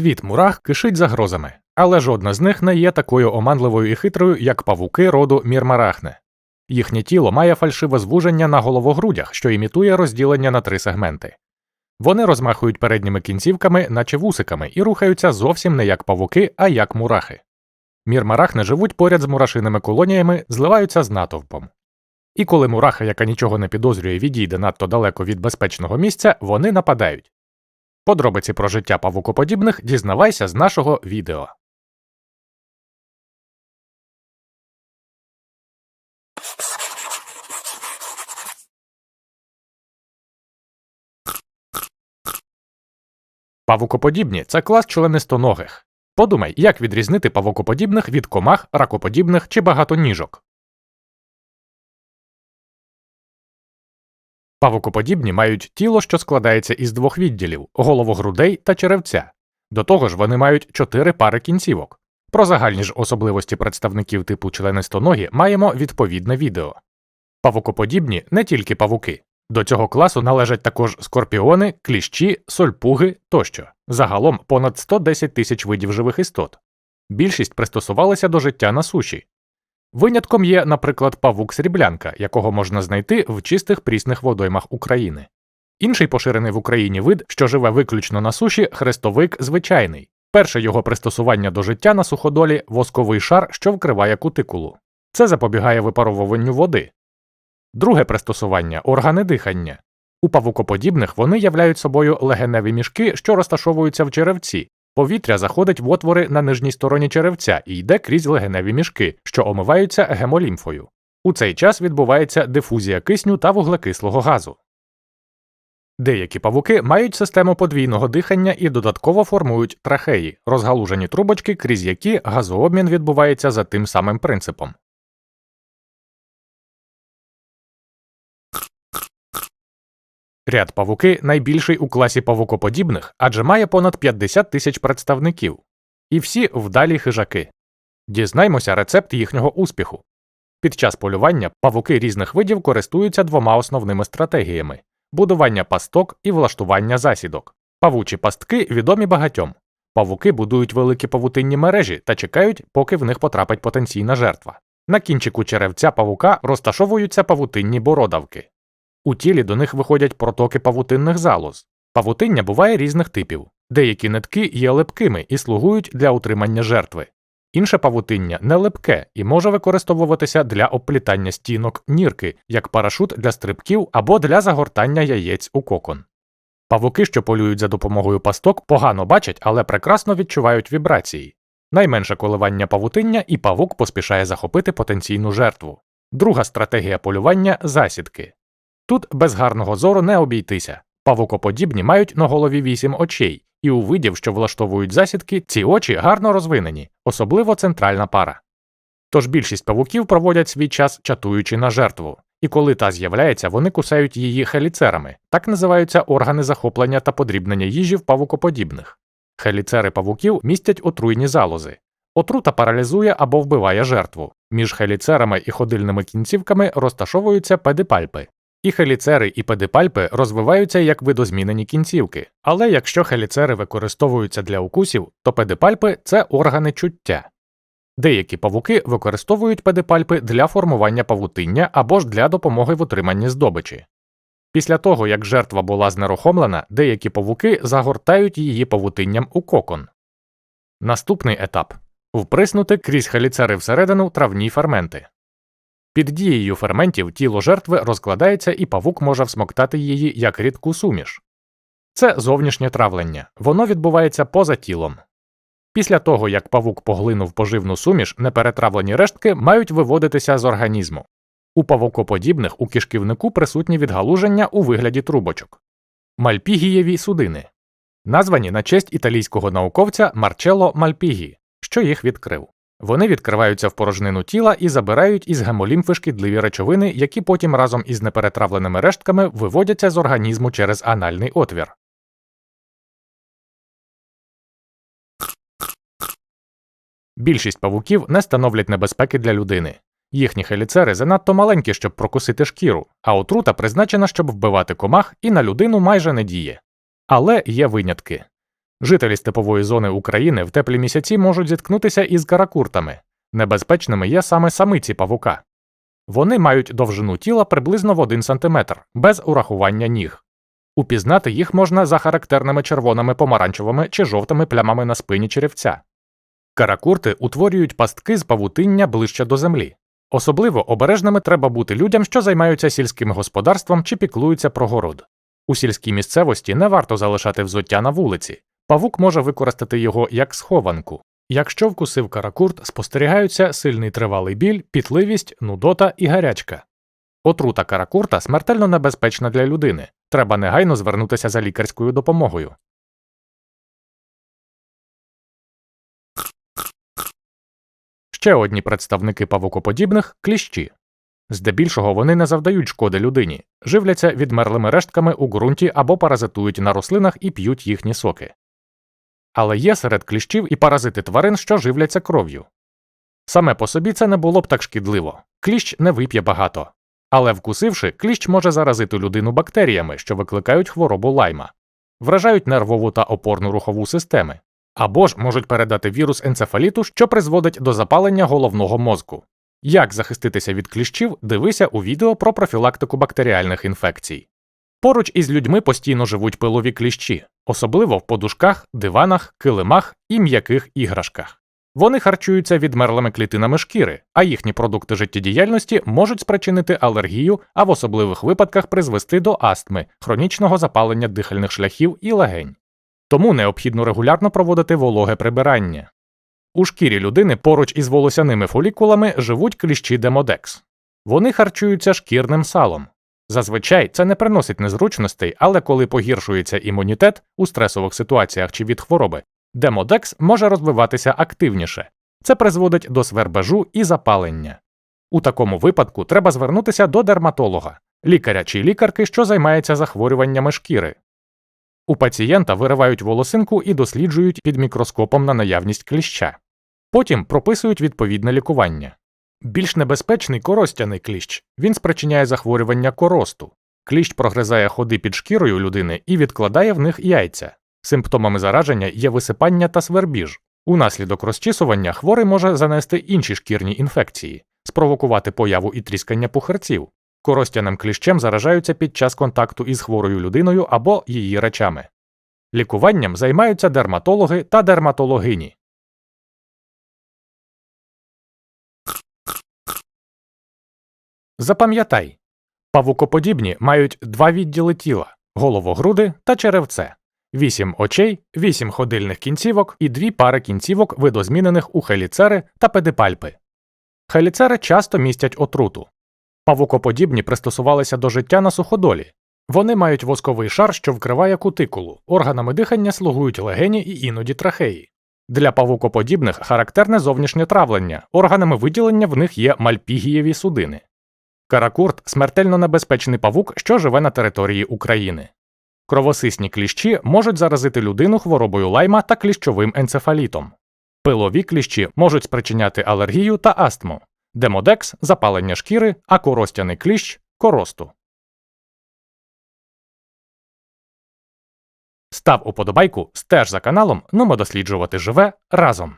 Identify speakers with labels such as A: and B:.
A: Світ мурах кишить загрозами, але жодна з них не є такою оманливою і хитрою, як павуки роду мірмарахне. Їхнє тіло має фальшиве звуження на головогрудях, що імітує розділення на три сегменти. Вони розмахують передніми кінцівками, наче вусиками, і рухаються зовсім не як павуки, а як мурахи. Мірмарахни живуть поряд з мурашиними колоніями, зливаються з натовпом. І коли мураха, яка нічого не підозрює, відійде надто далеко від безпечного місця, вони нападають. Подробиці про життя павукоподібних дізнавайся з нашого відео. Павукоподібні це клас членистоногих. Подумай, як відрізнити павукоподібних від комах, ракоподібних чи багатоніжок. Павукоподібні мають тіло, що складається із двох відділів головогрудей та черевця. До того ж, вони мають чотири пари кінцівок. Про загальні ж особливості представників типу членистоногі маємо відповідне відео. Павукоподібні не тільки павуки. До цього класу належать також скорпіони, кліщі, сольпуги тощо. Загалом понад 110 тисяч видів живих істот. Більшість пристосувалися до життя на суші. Винятком є, наприклад, павук сріблянка, якого можна знайти в чистих прісних водоймах України. Інший поширений в Україні вид, що живе виключно на суші, хрестовик звичайний. Перше його пристосування до життя на суходолі восковий шар, що вкриває кутикулу. Це запобігає випаровуванню води. Друге пристосування органи дихання. У павукоподібних вони являють собою легеневі мішки, що розташовуються в черевці. Повітря заходить в отвори на нижній стороні черевця і йде крізь легеневі мішки, що омиваються гемолімфою. У цей час відбувається дифузія кисню та вуглекислого газу. Деякі павуки мають систему подвійного дихання і додатково формують трахеї, розгалужені трубочки, крізь які газообмін відбувається за тим самим принципом. Ряд павуки найбільший у класі павукоподібних, адже має понад 50 тисяч представників. І всі вдалі хижаки. Дізнаймося рецепт їхнього успіху. Під час полювання павуки різних видів користуються двома основними стратегіями будування пасток і влаштування засідок. Павучі пастки відомі багатьом. Павуки будують великі павутинні мережі та чекають, поки в них потрапить потенційна жертва. На кінчику черевця павука розташовуються павутинні бородавки. У тілі до них виходять протоки павутинних залоз. Павутиння буває різних типів. Деякі нитки є липкими і слугують для утримання жертви. Інше павутиння не липке і може використовуватися для обплітання стінок нірки, як парашут для стрибків або для загортання яєць у кокон. Павуки, що полюють за допомогою пасток, погано бачать, але прекрасно відчувають вібрації. Найменше коливання павутиння, і павук поспішає захопити потенційну жертву. Друга стратегія полювання засідки. Тут без гарного зору не обійтися. Павукоподібні мають на голові вісім очей, і у видів, що влаштовують засідки, ці очі гарно розвинені, особливо центральна пара. Тож більшість павуків проводять свій час чатуючи на жертву, і коли та з'являється, вони кусають її хеліцерами, так називаються органи захоплення та подрібнення їжі в павукоподібних. Хеліцери павуків містять отруйні залози. Отрута паралізує або вбиває жертву. Між хеліцерами і ходильними кінцівками розташовуються педипальпи, і хеліцери і педипальпи розвиваються як видозмінені кінцівки, але якщо хеліцери використовуються для укусів, то педипальпи це органи чуття. Деякі павуки використовують педипальпи для формування павутиння або ж для допомоги в утриманні здобичі. Після того, як жертва була знерухомлена, деякі павуки загортають її павутинням у кокон. Наступний етап вприснути крізь хеліцери всередину травні ферменти. Під дією ферментів тіло жертви розкладається і павук може всмоктати її як рідку суміш. Це зовнішнє травлення, воно відбувається поза тілом. Після того, як павук поглинув поживну суміш, неперетравлені рештки мають виводитися з організму. У павукоподібних у кишківнику присутні відгалуження у вигляді трубочок. Мальпігієві судини названі на честь італійського науковця Марчелло Мальпігі, що їх відкрив. Вони відкриваються в порожнину тіла і забирають із гемолімфи шкідливі речовини, які потім разом із неперетравленими рештками виводяться з організму через анальний отвір. Більшість павуків не становлять небезпеки для людини. Їхні хеліцери занадто маленькі, щоб прокусити шкіру, а отрута призначена, щоб вбивати комах і на людину майже не діє. Але є винятки. Жителі степової зони України в теплі місяці можуть зіткнутися із каракуртами. Небезпечними є саме самиці павука. Вони мають довжину тіла приблизно в 1 см, без урахування ніг. Упізнати їх можна за характерними червоними помаранчевими чи жовтими плямами на спині черевця. Каракурти утворюють пастки з павутиння ближче до землі. Особливо обережними треба бути людям, що займаються сільським господарством чи піклуються про город. У сільській місцевості не варто залишати взуття на вулиці. Павук може використати його як схованку. Якщо вкусив каракурт, спостерігаються сильний тривалий біль, пітливість, нудота і гарячка. Отрута каракурта смертельно небезпечна для людини. Треба негайно звернутися за лікарською допомогою. Ще одні представники павукоподібних кліщі. Здебільшого вони не завдають шкоди людині, живляться відмерлими рештками у ґрунті або паразитують на рослинах і п'ють їхні соки. Але є серед кліщів і паразити тварин, що живляться кров'ю. Саме по собі це не було б так шкідливо кліщ не вип'є багато. Але вкусивши, кліщ може заразити людину бактеріями, що викликають хворобу лайма, вражають нервову та опорну рухову системи, або ж можуть передати вірус енцефаліту, що призводить до запалення головного мозку. Як захиститися від кліщів, дивися у відео про профілактику бактеріальних інфекцій. Поруч із людьми постійно живуть пилові кліщі, особливо в подушках, диванах, килимах і м'яких іграшках. Вони харчуються відмерлими клітинами шкіри, а їхні продукти життєдіяльності можуть спричинити алергію, а в особливих випадках призвести до астми, хронічного запалення дихальних шляхів і легень. Тому необхідно регулярно проводити вологе прибирання. У шкірі людини поруч із волосяними фолікулами живуть кліщі демодекс. Вони харчуються шкірним салом. Зазвичай це не приносить незручностей, але коли погіршується імунітет у стресових ситуаціях чи від хвороби, демодекс може розвиватися активніше. Це призводить до свербежу і запалення. У такому випадку треба звернутися до дерматолога, лікаря чи лікарки, що займається захворюваннями шкіри. У пацієнта виривають волосинку і досліджують під мікроскопом на наявність кліща. Потім прописують відповідне лікування. Більш небезпечний коростяний кліщ. Він спричиняє захворювання коросту. Кліщ прогризає ходи під шкірою людини і відкладає в них яйця. Симптомами зараження є висипання та свербіж. Унаслідок розчісування хворий може занести інші шкірні інфекції, спровокувати появу і тріскання пухарців. Коростяним кліщем заражаються під час контакту із хворою людиною або її речами. Лікуванням займаються дерматологи та дерматологині. Запам'ятай павукоподібні мають два відділи тіла головогруди та черевце, вісім очей, вісім ходильних кінцівок і дві пари кінцівок, видозмінених у хеліцери та педипальпи. Хеліцери часто містять отруту. Павукоподібні пристосувалися до життя на суходолі. Вони мають восковий шар, що вкриває кутикулу, органами дихання слугують легені і іноді трахеї. Для павукоподібних характерне зовнішнє травлення, органами виділення в них є мальпігієві судини. Каракурт смертельно небезпечний павук, що живе на території України. Кровосисні кліщі можуть заразити людину хворобою лайма та кліщовим енцефалітом. Пилові кліщі можуть спричиняти алергію та астму, демодекс запалення шкіри, а коростяний кліщ коросту. Став уподобайку, стеж за каналом, нумо досліджувати живе разом.